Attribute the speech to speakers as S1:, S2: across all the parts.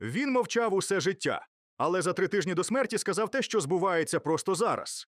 S1: Він мовчав усе життя, але за три тижні до смерті сказав те, що збувається просто зараз.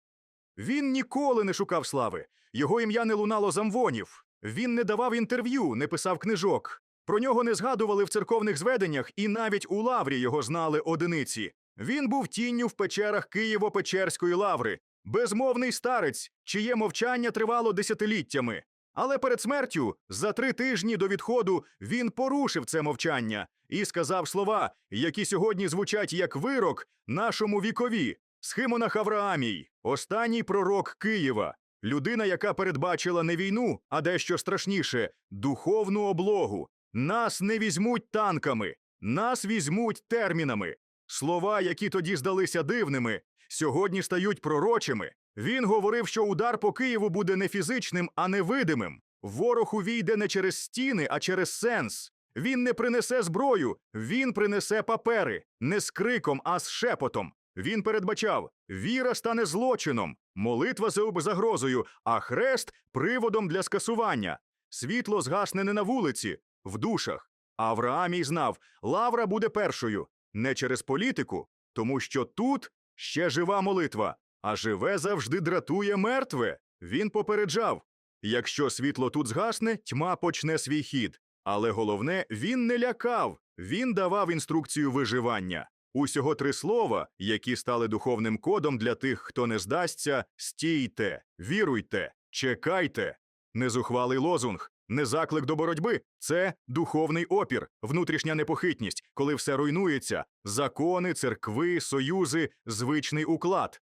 S1: Він ніколи не шукав слави, його ім'я не лунало з амвонів, він не давав інтерв'ю, не писав книжок. Про нього не згадували в церковних зведеннях, і навіть у лаврі його знали одиниці. Він був тінню в печерах Києво-Печерської лаври, безмовний старець, чиє мовчання тривало десятиліттями. Але перед смертю, за три тижні до відходу, він порушив це мовчання і сказав слова, які сьогодні звучать як вирок нашому вікові. Схимонах Авраамій, останній пророк Києва, людина, яка передбачила не війну, а дещо страшніше духовну облогу. Нас не візьмуть танками, нас візьмуть термінами. Слова, які тоді здалися дивними, сьогодні стають пророчими. Він говорив, що удар по Києву буде не фізичним, а невидимим. Ворог увійде не через стіни, а через сенс. Він не принесе зброю, він принесе папери, не з криком, а з шепотом. Він передбачав: віра стане злочином, молитва за загрозою, а хрест приводом для скасування. Світло згасне не на вулиці, в душах. Авраамій знав, лавра буде першою, не через політику, тому що тут ще жива молитва, а живе завжди дратує мертве. Він попереджав: якщо світло тут згасне, тьма почне свій хід. Але головне, він не лякав, він давав інструкцію виживання. Усього три слова, які стали духовним кодом для тих, хто не здасться: стійте, віруйте, чекайте. Незухвалий лозунг, не заклик до боротьби це духовний опір, внутрішня непохитність, коли все руйнується, закони, церкви, союзи, звичний уклад.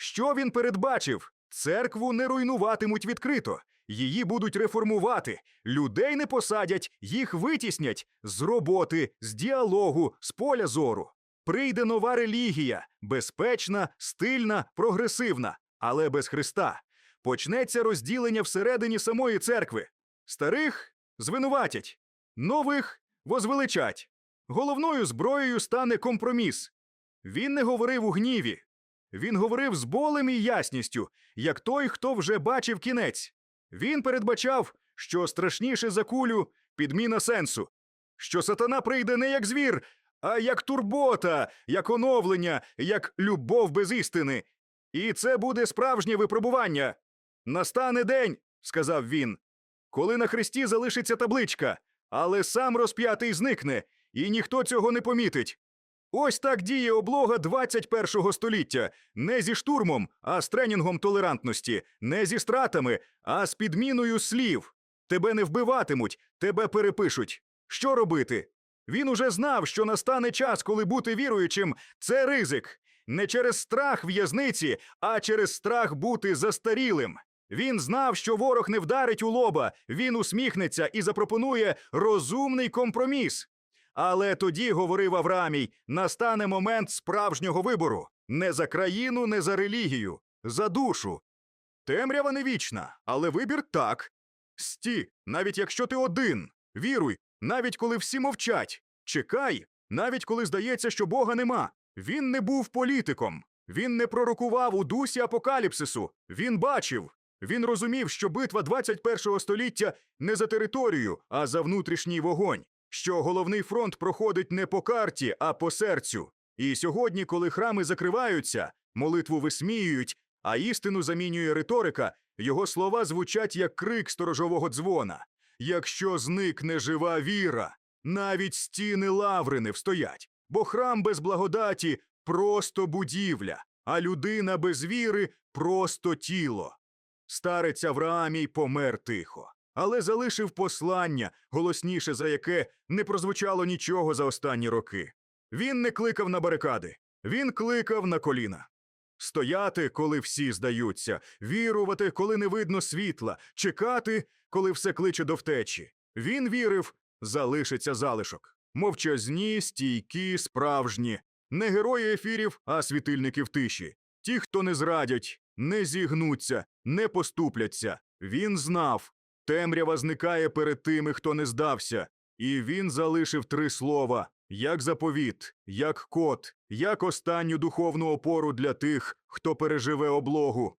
S1: Що він передбачив? Церкву не руйнуватимуть відкрито, її будуть реформувати, людей не посадять, їх витіснять з роботи, з діалогу, з поля зору. Прийде нова релігія, безпечна, стильна, прогресивна, але без Христа. Почнеться розділення всередині самої церкви. Старих звинуватять, нових возвеличать. Головною зброєю стане компроміс. Він не говорив у гніві. Він говорив з болем і ясністю, як той, хто вже бачив кінець. Він передбачав, що страшніше за кулю підміна сенсу, що сатана прийде не як звір, а як турбота, як оновлення, як любов без істини. І це буде справжнє випробування. Настане день, сказав він, коли на хресті залишиться табличка, але сам розп'ятий зникне, і ніхто цього не помітить. Ось так діє облога 21-го століття, не зі штурмом, а з тренінгом толерантності, не зі стратами, а з підміною слів. Тебе не вбиватимуть, тебе перепишуть. Що робити? Він уже знав, що настане час, коли бути віруючим це ризик. Не через страх в'язниці, а через страх бути застарілим. Він знав, що ворог не вдарить у лоба, він усміхнеться і запропонує розумний компроміс. Але тоді, говорив Авраамій, настане момент справжнього вибору не за країну, не за релігію, за душу. Темрява не вічна, але вибір так. Сті, навіть якщо ти один, віруй, навіть коли всі мовчать, чекай, навіть коли здається, що Бога нема. Він не був політиком, він не пророкував у дусі апокаліпсису, він бачив. Він розумів, що битва 21-го століття не за територію, а за внутрішній вогонь, що головний фронт проходить не по карті, а по серцю. І сьогодні, коли храми закриваються, молитву висміюють, а істину замінює риторика, його слова звучать як крик сторожового дзвона. Якщо зникне жива віра, навіть стіни лаври не встоять, бо храм без благодаті просто будівля, а людина без віри просто тіло. Старець Авраамій помер тихо, але залишив послання, голосніше за яке не прозвучало нічого за останні роки. Він не кликав на барикади, він кликав на коліна. Стояти, коли всі здаються, вірувати, коли не видно світла, чекати, коли все кличе до втечі. Він вірив, залишиться залишок. Мовчазні, стійкі, справжні, не герої ефірів, а світильники в тиші. Ті, хто не зрадять, не зігнуться, не поступляться. Він знав. Темрява зникає перед тими, хто не здався, і він залишив три слова: як заповіт, як код, як останню духовну опору для тих, хто переживе облогу.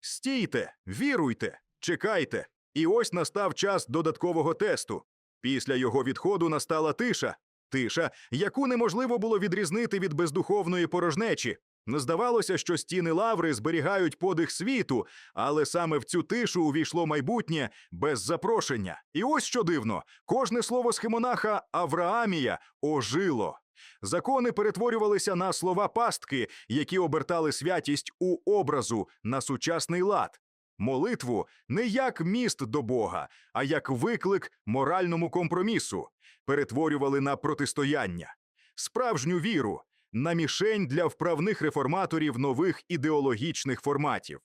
S1: Стійте, віруйте, чекайте. І ось настав час додаткового тесту. Після його відходу настала тиша. Тиша, яку неможливо було відрізнити від бездуховної порожнечі. Здавалося, що стіни лаври зберігають подих світу, але саме в цю тишу увійшло майбутнє без запрошення. І ось що дивно: кожне слово схемонаха Авраамія ожило. Закони перетворювалися на слова пастки, які обертали святість у образу на сучасний лад. Молитву не як міст до Бога, а як виклик моральному компромісу, перетворювали на протистояння, справжню віру на мішень для вправних реформаторів нових ідеологічних форматів,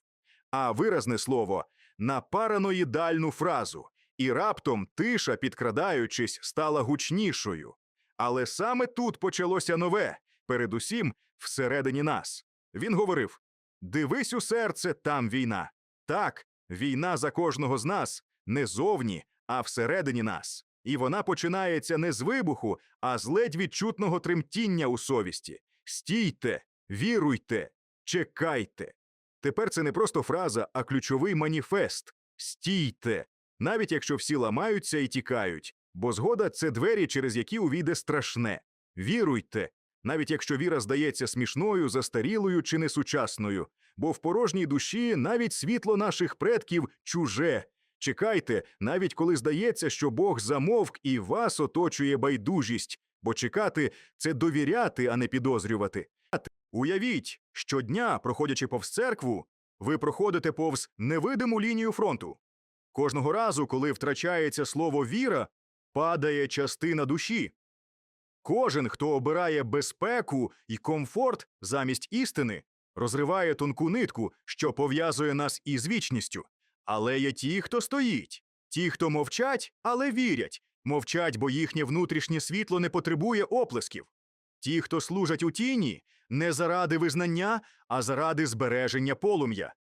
S1: а виразне слово на параноїдальну фразу. І раптом тиша, підкрадаючись, стала гучнішою. Але саме тут почалося нове, передусім всередині нас. Він говорив: Дивись у серце, там війна. Так, війна за кожного з нас не зовні, а всередині нас. І вона починається не з вибуху, а з ледь відчутного тремтіння у совісті. Стійте, віруйте, чекайте. Тепер це не просто фраза, а ключовий маніфест. Стійте, навіть якщо всі ламаються і тікають, бо згода це двері, через які увійде страшне. Віруйте, навіть якщо віра здається смішною, застарілою чи несучасною, бо в порожній душі навіть світло наших предків чуже. Чекайте, навіть коли здається, що Бог замовк і вас оточує байдужість, бо чекати це довіряти, а не підозрювати. Уявіть, щодня, проходячи повз церкву, ви проходите повз невидиму лінію фронту. Кожного разу, коли втрачається слово віра, падає частина душі. Кожен, хто обирає безпеку і комфорт замість істини, розриває тонку нитку, що пов'язує нас із вічністю. Але є ті, хто стоїть, ті, хто мовчать, але вірять, мовчать, бо їхнє внутрішнє світло не потребує оплесків. Ті, хто служать у тіні, не заради визнання, а заради збереження полум'я.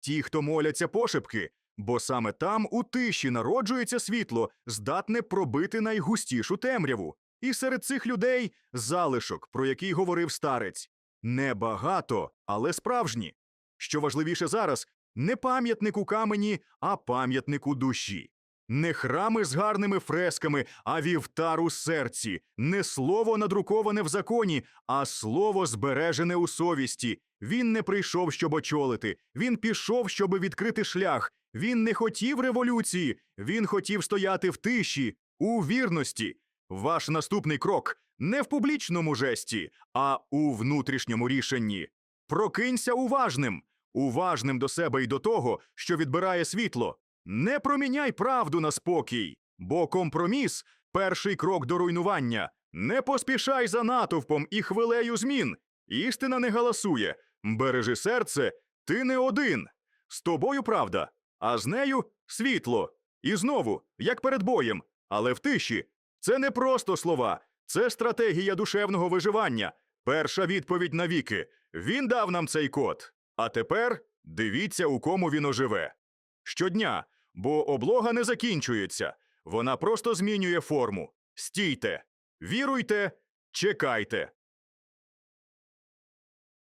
S1: Ті, хто моляться пошепки, бо саме там у тиші народжується світло, здатне пробити найгустішу темряву. І серед цих людей залишок, про який говорив старець. Небагато, але справжні. Що важливіше зараз, не пам'ятник у камені, а пам'ятник у душі. Не храми з гарними фресками, а вівтар у серці, не слово надруковане в законі, а слово збережене у совісті. Він не прийшов, щоб очолити, він пішов, щоб відкрити шлях. Він не хотів революції, він хотів стояти в тиші, у вірності. Ваш наступний крок не в публічному жесті, а у внутрішньому рішенні. Прокинься уважним, уважним до себе і до того, що відбирає світло. Не проміняй правду на спокій, бо компроміс перший крок до руйнування. Не поспішай за натовпом і хвилею змін. Істина не галасує. Бережи серце, ти не один. З тобою правда, а з нею світло. І знову, як перед боєм, але в тиші. Це не просто слова, це стратегія душевного виживання. Перша відповідь на віки. Він дав нам цей код. А тепер дивіться, у кому він оживе. Щодня, бо облога не закінчується, вона просто змінює форму. Стійте, віруйте, чекайте.